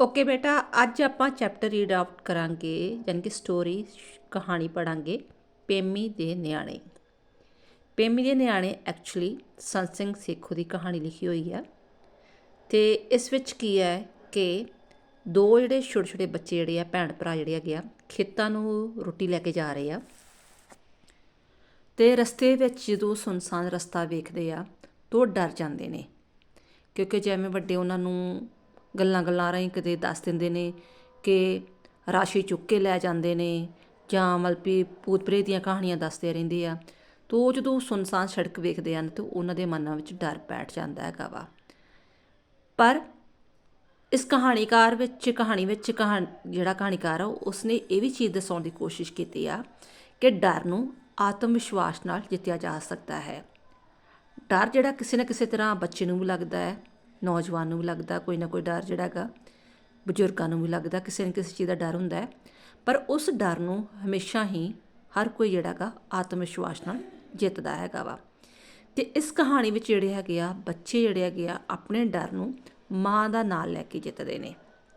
Okay ਬੇਟਾ, ਅੱਜ ਆਪਾਂ ਚੈਪਟਰ ਰੀਡ ਆਊਟ ਕਰਾਂਗੇ ਯਾਨੀ ਕਿ ਸਟੋਰੀ ਕਹਾਣੀ ਪੜਾਂਗੇ ਪੇਮੀ ਦੇ ਨਿਆਣੇ। ਪੇਮੀ ਦੇ ਨਿਆਣੇ ਐਕਚੁਅਲੀ ਸੰਤ ਸਿੰਘ ਸੇਖੋ ਦੀ ਕਹਾਣੀ ਲਿਖੀ ਹੋਈ ਆ। ਤੇ ਇਸ ਵਿੱਚ ਕੀ ਹੈ ਕਿ ਦੋ ਜਿਹੜੇ ਛੋਟੇ ਛੋਟੇ ਬੱਚੇ ਜਿਹੜੇ ਆ ਭੈਣ ਭਰਾ ਜਿਹੜੇ ਹੈਗੇ ਆ, ਖੇਤਾਂ ਨੂੰ ਰੋਟੀ ਲੈ ਕੇ ਜਾ ਰਹੇ ਆ। ਤੇ ਰਸਤੇ ਵਿੱਚ ਜਦੋਂ ਸੁਨਸਾਨ ਰਸਤਾ ਵੇਖਦੇ ਆ, ਤਾਂ ਉਹ ਡਰ ਜਾਂਦੇ ਨੇ। ਕਿਉਂਕਿ ਜਿਵੇਂ ਵੱਡੇ ਉਹਨਾਂ ਨੂੰ ਗੱਲਾਂ ਗੱਲਾਂ ਰਾਹੀਂ ਕਿਤੇ ਦੱਸ ਦਿੰਦੇ ਨੇ ਕਿ ਰਾਸ਼ੀ ਚੁੱਕ ਕੇ ਲੈ ਜਾਂਦੇ ਨੇ ਜਾਂ ਮਲਪੀ ਭੂਤ ਪ੍ਰੇਤ ਦੀਆਂ ਕਹਾਣੀਆਂ ਦੱਸਦੇ ਰਹਿੰਦੇ ਆ। ਤਾਂ ਉਹ ਜਦੋਂ ਸੁਨਸਾਨ ਸੜਕ ਵੇਖਦੇ ਹਨ ਤਾਂ ਉਹਨਾਂ ਦੇ ਮਨਾਂ ਵਿੱਚ ਡਰ ਬੈਠ ਜਾਂਦਾ ਹੈਗਾ ਵਾ। ਪਰ ਇਸ ਕਹਾਣੀਕਾਰ ਵਿੱਚ, ਕਹਾਣੀ ਵਿੱਚ ਕਹਾਣ, ਜਿਹੜਾ ਕਹਾਣੀਕਾਰ ਆ, ਉਸਨੇ ਇਹ ਵੀ ਚੀਜ਼ ਦਸਾਉਣ ਦੀ ਕੋਸ਼ਿਸ਼ ਕੀਤੀ ਆ ਕਿ ਡਰ ਨੂੰ ਆਤਮ ਵਿਸ਼ਵਾਸ ਨਾਲ ਜਿੱਤਿਆ ਜਾ ਸਕਦਾ ਹੈ। ਡਰ ਜਿਹੜਾ ਕਿਸੇ ਨਾ ਕਿਸੇ ਤਰ੍ਹਾਂ ਬੱਚੇ ਨੂੰ ਵੀ ਲੱਗਦਾ ਹੈ। ਨੌਜਵਾਨ ਨੂੰ ਵੀ ਲੱਗਦਾ, ਕੋਈ ਨਾ ਕੋਈ ਡਰ ਜਿਹੜਾ ਹੈਗਾ, ਬਜ਼ੁਰਗਾਂ ਨੂੰ ਵੀ ਲੱਗਦਾ, ਕਿਸੇ ਨਾ ਕਿਸੇ ਚੀਜ਼ ਦਾ ਡਰ ਹੁੰਦਾ ਹੈ। ਪਰ ਉਸ ਡਰ ਨੂੰ ਹਮੇਸ਼ਾ ਹੀ ਹਰ ਕੋਈ ਜਿਹੜਾ ਹੈਗਾ ਆਤਮ ਵਿਸ਼ਵਾਸ ਨਾਲ ਜਿੱਤਦਾ ਹੈਗਾ ਵਾ। ਤੇ ਇਸ ਕਹਾਣੀ ਵਿੱਚ ਜਿਹੜੇ ਹੈਗੇ ਆ, ਬੱਚੇ ਜਿਹੜੇ ਹੈਗੇ ਆ, ਆਪਣੇ ਡਰ ਨੂੰ ਮਾਂ ਦਾ ਨਾਲ ਲੈ ਕੇ ਜਿੱਤਦੇ ਨੇ।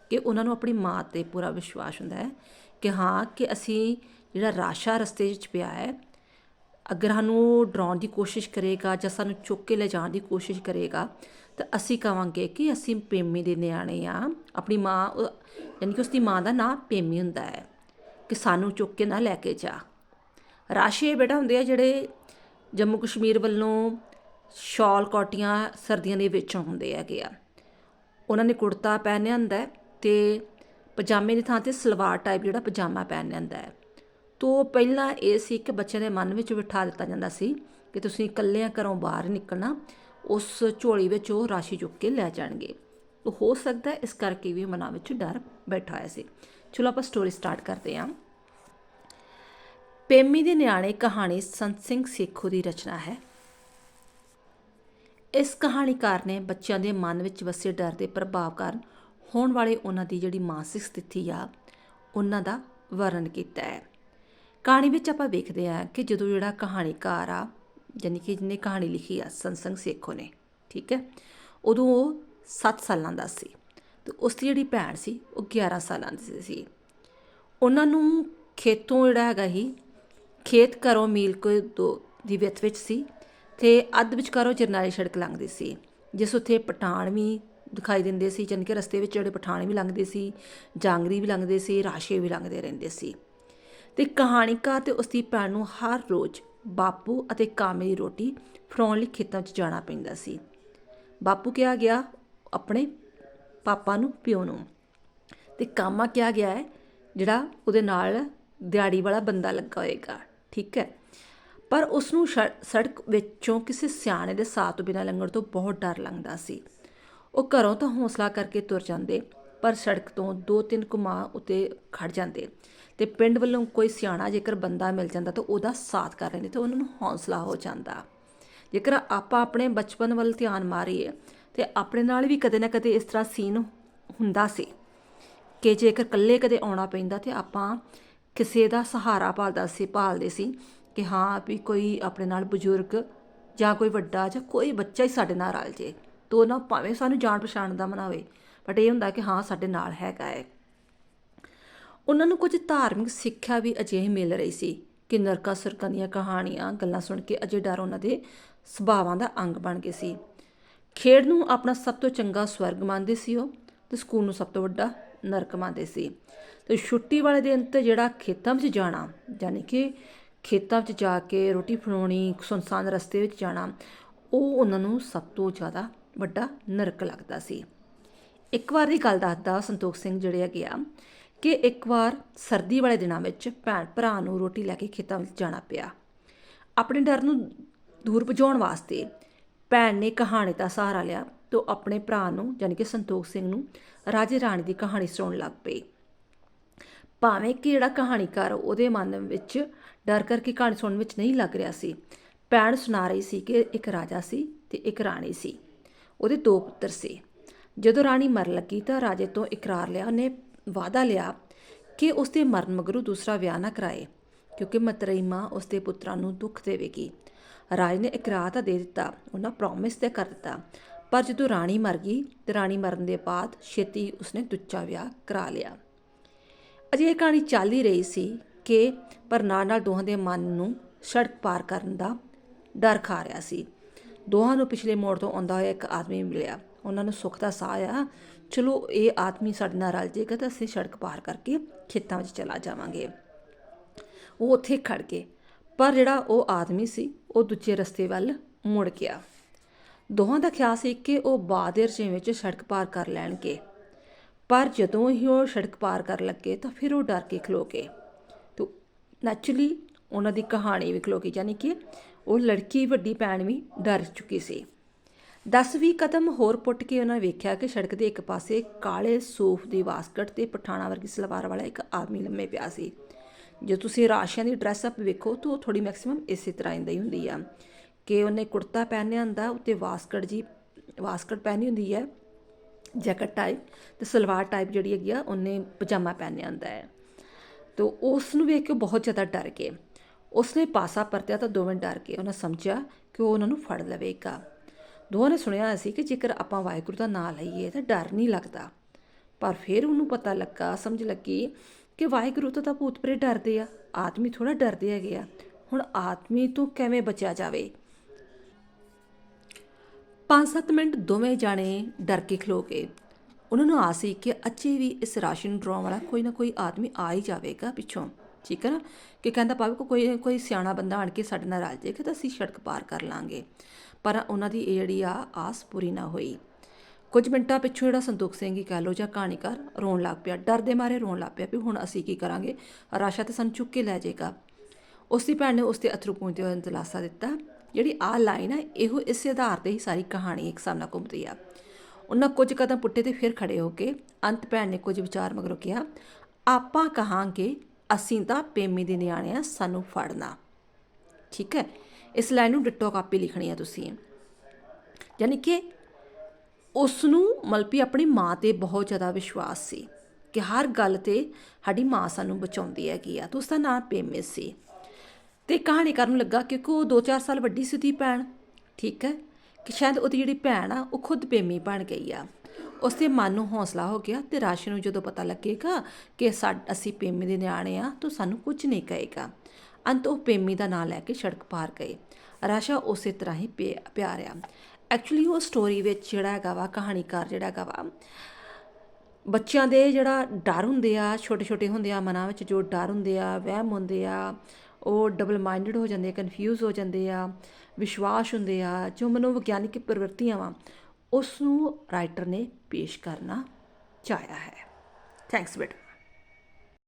ਕਿ ਉਹਨਾਂ ਨੂੰ ਆਪਣੀ ਮਾਂ ਤੇ ਪੂਰਾ ਵਿਸ਼ਵਾਸ ਹੁੰਦਾ ਹੈ ਕਿ ਹਾਂ, ਕਿ ਅਸੀਂ ਜਿਹੜਾ ਰਾਸ਼ਾ ਰਸਤੇ ਵਿੱਚ ਪਿਆ ਹੈ ਅਗਰ ਸਾਨੂੰ ਡਰਾਉਣ ਦੀ ਕੋਸ਼ਿਸ਼ ਕਰੇਗਾ ਜਾਂ ਸਾਨੂੰ ਚੁੱਕ ਕੇ ਲੈ ਜਾਣ ਦੀ ਕੋਸ਼ਿਸ਼ ਕਰੇਗਾ, ਤਾਂ ਅਸੀਂ ਕਵਾਂਗੇ ਕਿ ਅਸੀਂ ਪੇਮੀ ਦੇ ਨਿਆਣੇ ਆ। ਆਪਣੀ ਮਾਂ ਉਹ- ਯਾਨੀ ਕਿ ਉਸ ਦੀ ਮਾਂ ਦਾ ਨਾਂ ਪੇਮੀ ਹੁੰਦਾ ਹੈ ਕਿ ਸਾਨੂੰ ਚੁੱਕ ਕੇ ਨਾ ਲੈ ਕੇ ਜਾ। ਰਾਸ਼ੀ ਬੇਟਾ ਹੁੰਦੇ ਆ ਜਿਹੜੇ ਜੰਮੂ ਕਸ਼ਮੀਰ ਵੱਲੋਂ ਸ਼ਾਲ, ਕੋਟੀਆਂ ਸਰਦੀਆਂ ਦੇ ਵਿੱਚ ਹੁੰਦੇ ਹੈਗੇ ਆ। ਉਹਨਾਂ ਨੇ ਕੁੜਤਾ ਪਹਿਨਿਆ ਹੁੰਦਾ ਹੈ ਤੇ ਪਜਾਮੇ ਦੀ ਥਾਂ ਤੇ ਸਲਵਾਰ ਟਾਈਪ ਜਿਹੜਾ ਪਜਾਮਾ ਪਹਿਨਿਆ ਹੁੰਦਾ ਹੈ। ਤੋਂ ਪਹਿਲਾਂ ਇਹ ਸੀ ਕਿ ਬੱਚਿਆਂ ਦੇ ਮਨ ਵਿੱਚ ਬਿਠਾ ਦਿੱਤਾ ਜਾਂਦਾ ਸੀ ਕਿ ਤੁਸੀਂ ਇਕੱਲਿਆਂ ਘਰੋਂ ਬਾਹਰ ਨਿਕਲਣਾ, ਉਸ ਝੋਲੀ ਵਿੱਚ ਉਹ ਰਾਸ਼ੀ ਚੁੱਕ ਕੇ ਲੈ ਜਾਣਗੇ। ਤਾਂ ਹੋ ਸਕਦਾ ਇਸ ਕਰਕੇ ਵੀ ਮਨਾਂ ਵਿੱਚ ਡਰ ਬੈਠਾ ਹੋਇਆ ਸੀ। ਚਲੋ ਆਪਾਂ ਸਟੋਰੀ ਸਟਾਰਟ ਕਰਦੇ ਹਾਂ। ਪੇਮੀ ਦੇ ਨਿਆਣੇ ਕਹਾਣੀ ਸੰਤ ਸਿੰਘ ਸੇਖੋ ਦੀ ਰਚਨਾ ਹੈ। ਇਸ ਕਹਾਣੀਕਾਰ ਨੇ ਬੱਚਿਆਂ ਦੇ ਮਨ ਵਿੱਚ ਵਸੇ ਡਰ ਦੇ ਪ੍ਰਭਾਵ ਕਾਰਨ ਹੋਣ ਵਾਲੇ ਉਹਨਾਂ ਦੀ ਜਿਹੜੀ ਮਾਨਸਿਕ ਸਥਿਤੀ ਆ, ਉਹਨਾਂ ਦਾ ਵਰਣਨ ਕੀਤਾ ਹੈ। ਕਹਾਣੀ ਵਿੱਚ ਆਪਾਂ ਵੇਖਦੇ ਹਾਂ ਕਿ ਜਦੋਂ ਜਿਹੜਾ ਕਹਾਣੀਕਾਰ ਆ, ਯਾਨੀ ਕਿ ਜਿਹਨੇ ਕਹਾਣੀ ਲਿਖੀ ਆ ਸੰਸੰਗ ਸੇਖੋ ਨੇ, ਠੀਕ ਹੈ? ਉਦੋਂ ਉਹ 7 ਸਾਲਾਂ ਦਾ ਸੀ ਤੇ ਉਸ ਦੀ ਜਿਹੜੀ ਭੈਣ ਸੀ, ਉਹ 11 ਸਾਲਾਂ ਦੀ ਸੀ। ਉਹਨਾਂ ਨੂੰ ਖੇਤੋਂ ਜਿਹੜਾ ਹੈਗਾ ਹੀ ਖੇਤ ਘਰੋਂ ਮੀਲ ਕੋ ਦੋ ਦੀ ਵਿੱਥ ਵਿੱਚ ਸੀ ਤੇ ਅੱਧ ਵਿਚਕਾਰੋਂ ਜਰਨਾਲੀ ਸੜਕ ਲੰਘਦੀ ਸੀ। ਜਿਸ ਉੱਤੇ ਪਠਾਨ ਵੀ ਦਿਖਾਈ ਦਿੰਦੇ ਸੀ ਜਾਣੀ ਕਿ ਰਸਤੇ ਵਿੱਚ ਜਿਹੜੇ ਪਠਾਣ ਵੀ ਲੰਘਦੇ ਸੀ, ਜਾਂਗਰੀ ਵੀ ਲੰਘਦੇ ਸੀ, ਰਾਸ਼ੇ ਵੀ ਲੰਘਦੇ ਰਹਿੰਦੇ ਸੀ। ਤੇ ਕਹਾਣੀਕਾਰ ਤੇ ਉਸ ਦੀ ਭੈਣ ਨੂੰ ਹਰ ਰੋਜ਼ ਬਾਪੂ ਅਤੇ ਕਾਮੇ ਦੀ ਰੋਟੀ ਫੜਾਉਣ ਲਈ ਖੇਤਾਂ 'ਚ ਜਾਣਾ ਪੈਂਦਾ ਸੀ। ਬਾਪੂ ਕਿਹਾ ਗਿਆ, ਆਪਣੇ ਪਾਪਾ ਨੂੰ, ਪਿਓ ਨੂੰ। ਤੇ ਕਾਮਾ ਕਿਹਾ ਗਿਆ ਹੈ, ਜਿਹੜਾ ਉਹਦੇ ਨਾਲ ਦਿਹਾੜੀ ਵਾਲਾ ਬੰਦਾ ਲੱਗਾ ਹੋਏਗਾ। ਠੀਕ ਹੈ। ਪਰ ਉਸ ਨੂੰ ਸੜਕ ਵਿੱਚੋਂ ਕਿਸੇ ਸਿਆਣੇ ਦੇ ਸਾਥ ਬਿਨਾਂ ਲੰਘਣ ਤੋਂ ਬਹੁਤ ਡਰ ਲੱਗਦਾ ਸੀ। ਉਹ ਘਰੋਂ ਤਾਂ ਹੌਸਲਾ ਕਰਕੇ ਤੁਰ ਜਾਂਦੇ। ਪਰ ਸੜਕ ਤੋਂ ਦੋ ਤਿੰਨ ਕੁਮਾ ਉਤੇ ਖੜ ਜਾਂਦੇ। ਤੇ ਪਿੰਡ ਵੱਲੋਂ ਕੋਈ ਸਿਆਣਾ ਜੇਕਰ ਬੰਦਾ ਮਿਲ ਜਾਂਦਾ ਤਾਂ ਉਹਦਾ ਸਾਥ ਕਰ ਲੈਂਦੇ ਤੇ ਉਹਨਾਂ ਨੂੰ ਹੌਸਲਾ ਹੋ ਜਾਂਦਾ। ਜੇਕਰ ਆਪਾਂ ਆਪਣੇ ਬਚਪਨ ਵੱਲ ਧਿਆਨ ਮਾਰੀਏ ਤੇ ਆਪਣੇ ਨਾਲ ਵੀ ਕਦੇ ਨਾ ਕਦੇ ਇਸ ਤਰ੍ਹਾਂ ਸੀਨ ਹੁੰਦਾ ਸੀ ਕਿ ਜੇਕਰ ਇਕੱਲੇ ਕਦੇ ਆਉਣਾ ਪੈਂਦਾ ਤੇ ਆਪਾਂ ਕਿਸੇ ਦਾ ਸਹਾਰਾ ਭਾਲਦਾ ਸੀ, ਭਾਲਦੇ ਸੀ ਕਿ ਹਾਂ ਵੀ ਕੋਈ ਆਪਣੇ ਨਾਲ ਬਜ਼ੁਰਗ ਜਾਂ ਕੋਈ ਵੱਡਾ ਜਾਂ ਕੋਈ ਬੱਚਾ ਹੀ ਸਾਡੇ ਨਾਲ ਰਲ ਜੇ। ਤੋ ਨਾ ਭਾਵੇਂ ਸਾਨੂੰ ਜਾਣ ਪਛਾਣ ਦਾ ਮਨਾਵੇ ਬਟ ਇਹ ਹੁੰਦਾ ਕਿ ਹਾਂ, ਸਾਡੇ ਨਾਲ ਹੈਗਾ ਹੈ ਉਹਨਾਂ ਨੂੰ ਕੁਝ ਧਾਰਮਿਕ ਸਿੱਖਿਆ ਵੀ ਅਜਿਹੀ ਮਿਲ ਰਹੀ ਸੀ ਕਿ ਨਰਕਾਂ ਸੁਰਕਾਂ ਦੀਆਂ ਕਹਾਣੀਆਂ, ਗੱਲਾਂ ਸੁਣ ਕੇ ਅਜੇ ਡਰ ਉਹਨਾਂ ਦੇ ਸੁਭਾਵਾਂ ਦਾ ਅੰਗ ਬਣ ਗਏ ਸੀ। ਖੇਡ ਨੂੰ ਆਪਣਾ ਸਭ ਤੋਂ ਚੰਗਾ ਸਵਰਗ ਮੰਨਦੇ ਸੀ ਉਹ ਤੇ ਸਕੂਲ ਨੂੰ ਸਭ ਤੋਂ ਵੱਡਾ ਨਰਕ ਮੰਨਦੇ ਸੀ। ਤੇ ਛੁੱਟੀ ਵਾਲੇ ਦਿਨ ਤੇ ਜਿਹੜਾ ਖੇਤਾਂ ਵਿੱਚ ਜਾਣਾ ਯਾਨੀ ਕਿ ਖੇਤਾਂ ਵਿੱਚ ਜਾ ਕੇ ਰੋਟੀ ਫੜਾਉਣੀ ਸੁਨਸਾਨ ਰਸਤੇ ਵਿੱਚ ਜਾਣਾ, ਉਹ ਉਹਨਾਂ ਨੂੰ ਸਭ ਤੋਂ ਜ਼ਿਆਦਾ ਵੱਡਾ ਨਰਕ ਲੱਗਦਾ ਸੀ। ਇੱਕ ਵਾਰ ਦੀ ਗੱਲ ਦੱਸਦਾ ਸੰਤੋਖ ਸਿੰਘ ਜਿਹੜੇ ਹੈਗੇ ਆ, ਕਿ ਇੱਕ ਵਾਰ ਸਰਦੀ ਵਾਲੇ ਦਿਨਾਂ ਵਿੱਚ ਭੈਣ ਭਰਾ ਨੂੰ ਰੋਟੀ ਲੈ ਕੇ ਖੇਤਾਂ ਵਿੱਚ ਜਾਣਾ ਪਿਆ। ਆਪਣੇ ਡਰ ਨੂੰ ਦੂਰ ਭਜਾਉਣ ਵਾਸਤੇ ਭੈਣ ਨੇ ਕਹਾਣੀ ਦਾ ਸਹਾਰਾ ਲਿਆ ਤੇ ਉਹ ਆਪਣੇ ਭਰਾ ਨੂੰ ਯਾਨੀ ਕਿ ਸੰਤੋਖ ਸਿੰਘ ਨੂੰ, ਰਾਜੇ ਰਾਣੀ ਦੀ ਕਹਾਣੀ ਸੁਣਾਉਣ ਲੱਗ ਪਈ। ਭਾਵੇਂ ਕਿ ਜਿਹੜਾ ਕਹਾਣੀਕਾਰ ਉਹਦੇ ਮਨ ਵਿੱਚ ਡਰ ਕਰਕੇ ਕਹਾਣੀ ਸੁਣਨ ਵਿੱਚ ਨਹੀਂ ਲੱਗ ਰਿਹਾ ਸੀ, ਭੈਣ ਸੁਣਾ ਰਹੀ ਸੀ ਕਿ ਇੱਕ ਰਾਜਾ ਸੀ ਤੇ ਇੱਕ ਰਾਣੀ ਸੀ, ਉਹਦੇ ਦੋ ਪੁੱਤਰ ਸੀ। ਜਦੋਂ ਰਾਣੀ ਮਰਨ ਲੱਗੀ ਤਾਂ ਰਾਜੇ ਤੋਂ ਇਕਰਾਰ ਲਿਆ, ਉਹਨੇ ਵਾਅਦਾ ਲਿਆ ਕਿ ਉਸ ਦੇ ਮਰਨ ਮਗਰੋਂ ਦੂਸਰਾ ਵਿਆਹ ਨਾ ਕਰਾਏ, ਕਿਉਂਕਿ ਮਤਰੇਈ ਮਾਂ ਉਸ ਦੇ ਪੁੱਤਰਾਂ ਨੂੰ ਦੁੱਖ ਦੇਵੇਗੀ। ਰਾਜ ਨੇ ਇਕਰਾਰ ਤਾਂ ਦੇ ਦਿੱਤਾ, ਉਹਨਾਂ ਪ੍ਰੋਮਿਸ ਤੇ ਕਰ ਦਿੱਤਾ, ਪਰ ਜਦੋਂ ਰਾਣੀ ਮਰ ਗਈ ਤੇ ਰਾਣੀ ਮਰਨ ਦੇ ਬਾਅਦ ਛੇਤੀ ਉਸਨੇ ਦੂਜਾ ਵਿਆਹ ਕਰਾ ਲਿਆ। ਅਜੇ ਇਹ ਕਹਾਣੀ ਚੱਲ ਹੀ ਰਹੀ ਸੀ ਕਿ ਪਰ ਨਾਲ ਨਾਲ ਦੋਹਾਂ ਦੇ ਮਨ ਨੂੰ ਸੜਕ ਪਾਰ ਕਰਨ ਦਾ ਡਰ ਖਾ ਰਿਹਾ ਸੀ। ਦੋਹਾਂ ਨੂੰ ਪਿਛਲੇ ਮੋੜ ਤੋਂ ਆਉਂਦਾ ਹੋਇਆ ਇੱਕ ਆਦਮੀ ਮਿਲਿਆ। ਉਹਨਾਂ ਨੂੰ ਸੁੱਖ ਦਾ ਸਾਹ ਆ। ਚਲੋ, ਇਹ ਆਦਮੀ ਸਾਡੇ ਨਾਲ ਰਲ ਜੇਗਾ ਤਾਂ ਅਸੀਂ ਸੜਕ ਪਾਰ ਕਰਕੇ ਖੇਤਾਂ ਵਿੱਚ ਚਲਾ ਜਾਵਾਂਗੇ। ਉਹ ਉੱਥੇ ਖੜ ਗਏ। ਪਰ ਜਿਹੜਾ ਉਹ ਆਦਮੀ ਸੀ, ਉਹ ਦੂਜੇ ਰਸਤੇ ਵੱਲ ਮੁੜ ਗਿਆ। ਦੋਹਾਂ ਦਾ ਖਿਆਲ ਸੀ ਕਿ ਉਹ ਬਾਅਦ ਦੇ ਰਚੇ ਵਿੱਚ ਸੜਕ ਪਾਰ ਕਰ ਲੈਣਗੇ। ਪਰ ਜਦੋਂ ਹੀ ਉਹ ਸੜਕ ਪਾਰ ਕਰਨ ਲੱਗੇ ਤਾਂ ਫਿਰ ਉਹ ਡਰ ਕੇ ਖਲੋ ਗਏ। ਤੇ ਨੈਚੁਰਲੀ ਉਹਨਾਂ ਦੀ ਕਹਾਣੀ ਵੀ ਖਲੋ ਗਈ। ਯਾਨੀ ਕਿ ਉਹ ਲੜਕੀ ਵੱਡੀ ਭੈਣ ਵੀ ਡਰ ਚੁੱਕੀ ਸੀ। 10-20 ਕਦਮ ਹੋਰ ਪੁੱਟ ਕੇ ਉਹਨਾਂ ਵੇਖਿਆ ਕਿ ਸੜਕ ਦੇ ਇੱਕ ਪਾਸੇ ਕਾਲੇ ਸੂਫ ਦੀ ਵਾਸਕਟ ਤੇ ਪਠਾਣਾ ਵਰਗੀ ਸਲਵਾਰ ਵਾਲਾ ਇੱਕ ਆਦਮੀ ਲੰਮੇ ਪਿਆ ਸੀ। ਜੇ ਤੁਸੀਂ ਰਾਸ਼ੀਆਂ ਦੀ ਡਰੈਸ ਅਪ ਵੇਖੋ ਤਾਂ ਉਹ ਥੋੜੀ ਮੈਕਸਿਮਮ ਇਸੇ ਤਰ੍ਹਾਂ ਹੀ ਹੁੰਦੀ ਆ ਕਿ ਉਹਨੇ ਕੁੜਤਾ ਪਹਿਨਿਆ ਹੁੰਦਾ ਉੱਤੇ ਵਾਸਕਟ ਜੀ, ਵਾਸਕਟ ਪਹਿਨੀ ਹੁੰਦੀ ਹੈ, ਜੈਕਟ ਟਾਈਪ ਤੇ ਸਲਵਾਰ ਟਾਈਪ ਜਿਹੜੀ ਹੈਗੀ ਆ, ਉਹਨੇ ਪਜਾਮਾ ਪਹਿਨਿਆ ਹੁੰਦਾ ਹੈ। ਤੋ ਉਸ ਨੂੰ ਵੇਖ ਕੇ ਉਹ ਬਹੁਤ ਜ਼ਿਆਦਾ ਡਰ ਗਏ। ਉਸਨੇ ਪਾਸਾ ਪਰਤਿਆ ਤਾਂ ਦੋਵੇਂ ਡਰ ਗਏ ਉਹਨਾਂ ਸਮਝਿਆ ਕਿ ਉਹ ਉਹਨਾਂ ਨੂੰ ਫੜ ਲਵੇਗਾ। ਦੋਵਾਂ ਨੇ ਸੁਣਿਆ ਹੋਇਆ ਸੀ ਕਿ ਜੇਕਰ ਆਪਾਂ ਵਾਹਿਗੁਰੂ ਦਾ ਨਾਮ ਲਈਏ ਤਾਂ ਡਰ ਨਹੀਂ ਲੱਗਦਾ। ਪਰ ਫਿਰ ਉਹਨੂੰ ਪਤਾ ਲੱਗਾ, ਸਮਝ ਲੱਗੀ ਕਿ ਵਾਹਿਗੁਰੂ ਤੋਂ ਤਾਂ ਭੂਤ ਪ੍ਰੇਤ ਡਰਦੇ ਆ, ਆਦਮੀ ਥੋੜਾ ਡਰਦੇ ਹੈਗੇ ਆ। ਹੁਣ ਆਦਮੀ ਤੋਂ ਕਿਵੇਂ ਬਚਿਆ ਜਾਵੇ? 5-7 ਮਿੰਟ ਦੋਵੇਂ ਜਾਣੇ ਡਰ ਕੇ ਖਲੋ ਗਏ। ਉਹਨਾਂ ਨੂੰ ਆਸ ਸੀ ਕਿ ਅੱਛੇ ਵੀ ਇਸ ਰਾਸ਼ੀ ਨੂੰ ਡਰਾਉਣ ਵਾਲਾ ਕੋਈ ਨਾ ਕੋਈ ਆਦਮੀ ਆ ਹੀ ਜਾਵੇਗਾ ਪਿੱਛੋਂ। ਠੀਕ ਹੈ ਨਾ ਕਿ ਕਹਿੰਦਾ ਭਾਵੇਂ ਕੋਈ ਕੋਈ ਸਿਆਣਾ ਬੰਦਾ ਆਣ ਕੇ ਸਾਡੇ ਨਾਲ ਰਲ ਜਾਏਗਾ ਤਾਂ ਅਸੀਂ ਸੜਕ ਪਾਰ ਕਰ ਲਾਂਗੇ। ਪਰ ਉਹਨਾਂ ਦੀ ਇਹ ਜਿਹੜੀ ਆ, ਆਸ ਪੂਰੀ ਨਾ ਹੋਈ। ਕੁਝ ਮਿੰਟਾਂ ਪਿੱਛੋਂ ਜਿਹੜਾ ਸੰਤੋਖ ਸਿੰਘ ਹੀ ਕਹਿ ਲੋ ਜਾਂ ਕਹਾਣੀਕਾਰ ਰੋਣ ਲੱਗ ਪਿਆ। ਡਰ ਦੇ ਮਾਰੇ ਰੋਣ ਲੱਗ ਪਿਆ ਵੀ ਹੁਣ ਅਸੀਂ ਕੀ ਕਰਾਂਗੇ? ਰਾਸ਼ਾ ਤੇ ਸਾਨੂੰ ਚੁੱਕ ਕੇ ਲੈ ਜਾਏਗਾ। ਉਸ ਦੀ ਭੈਣ ਨੇ ਉਸ ਤੇ ਅਥਰੂ ਪੂੰਝਦੇ ਹੋਏ ਦਿਲਾਸਾ ਦਿੱਤਾ। ਜਿਹੜੀ ਆ ਲਾਈਨ ਹੈ ਇਹੋ ਇਸੇ ਆਧਾਰ ਤੇ ਹੀ ਸਾਰੀ ਕਹਾਣੀ ਇੱਕ ਸਾਹਮਣਾ ਘੁੰਮਦੀ ਆ। ਉਹਨਾਂ ਕੁਝ ਕਦਮ ਪੁੱਟੇ ਤੇ ਫਿਰ ਖੜੇ ਹੋ ਕੇ ਅੰਤ ਭੈਣ ਨੇ ਕੁਝ ਵਿਚਾਰ ਮਗਰੋਂ ਕਿਹਾ, ਆਪਾਂ ਕਹਾਂਗੇ, ਅਸੀਂ ਤਾਂ ਪੇਮੀ ਦੇ ਨਿਆਣੇ ਆ ਸਾਨੂੰ ਫੜਨਾ। ਠੀਕ ਹੈ? ਇਸ ਲਾਈਨ ਨੂੰ ਡਿੱਟੋ ਕਾਪੀ ਲਿਖਣੀ ਹੈ ਤੁਸੀਂ। ਯਾਨੀ ਕਿ ਉਸ ਨੂੰ ਮਲਪੀ ਆਪਣੀ ਮਾਂ ਤੇ ਬਹੁਤ ਜ਼ਿਆਦਾ ਵਿਸ਼ਵਾਸ ਸੀ ਕਿ ਹਰ ਗੱਲ ਤੇ ਸਾਡੀ ਮਾਂ ਸਾਨੂੰ ਬਚਾਉਂਦੀ ਹੈਗੀ ਆ ਤੇ ਉਸ ਦਾ ਨਾਮ ਪੇਮੇ ਸੀ। ਤੇ ਕਹਾਣੀ ਕਰਨ ਲੱਗਾ ਕਿਉਂਕਿ ਉਹ 2-4 ਸਾਲ ਵੱਡੀ ਸੀ ਉਹਦੀ ਭੈਣ, ਠੀਕ ਹੈ? ਕਿ ਸ਼ਾਇਦ ਉਹਦੀ ਜਿਹੜੀ ਭੈਣ ਆ, ਉਹ ਖੁਦ ਪੇਮੀ ਬਣ ਗਈ ਆ। ਉਸ ਦੇ ਮਨ ਨੂੰ ਹੌਸਲਾ ਹੋ ਗਿਆ ਤੇ ਰਾਸ਼ੀ ਨੂੰ ਜਦੋਂ ਪਤਾ ਲੱਗੇਗਾ ਕਿ ਸਾ, ਅਸੀਂ ਪੇਮੀ ਦੇ ਨਿਆਣੇ ਆ, ਤਾਂ ਸਾਨੂੰ ਕੁਝ ਨਹੀਂ ਕਹੇਗਾ। ਅੰਤ ਉਹ ਪ੍ਰੇਮੀ ਦਾ ਨਾਂ ਲੈ ਕੇ ਸੜਕ ਪਾਰ ਗਏ। ਰਾਸ਼ਾ ਉਸੇ ਤਰ੍ਹਾਂ ਹੀ ਪਿਆ- ਪਿਆਰਿਆ। ਐਕਚੁਅਲੀ ਉਹ ਸਟੋਰੀ ਵਿੱਚ ਜਿਹੜਾ ਹੈਗਾ ਵਾ, ਕਹਾਣੀਕਾਰ ਜਿਹੜਾ ਹੈਗਾ ਵਾ, ਬੱਚਿਆਂ ਦੇ ਜਿਹੜਾ ਡਰ ਹੁੰਦੇ ਆ ਛੋਟੇ ਛੋਟੇ ਹੁੰਦੇ ਆ ਮਨਾਂ ਵਿੱਚ ਜੋ ਡਰ ਹੁੰਦੇ ਆ, ਵਹਿਮ ਹੁੰਦੇ ਆ, ਉਹ ਡਬਲ ਮਾਈਂਡਡ ਹੋ ਜਾਂਦੇ ਆ ਕਨਫਿਊਜ਼ ਹੋ ਜਾਂਦੇ ਆ, ਵਿਸ਼ਵਾਸ ਹੁੰਦੇ ਆ, ਜੋ ਮਨੋਵਿਗਿਆਨਿਕ ਪ੍ਰਵਿਰਤੀਆਂ ਵਾ ਉਸ ਨੂੰ ਰਾਈਟਰ ਨੇ ਪੇਸ਼ ਕਰਨਾ ਚਾਹਿਆ ਹੈ। ਥੈਂਕਸ ਬੇਟਾ।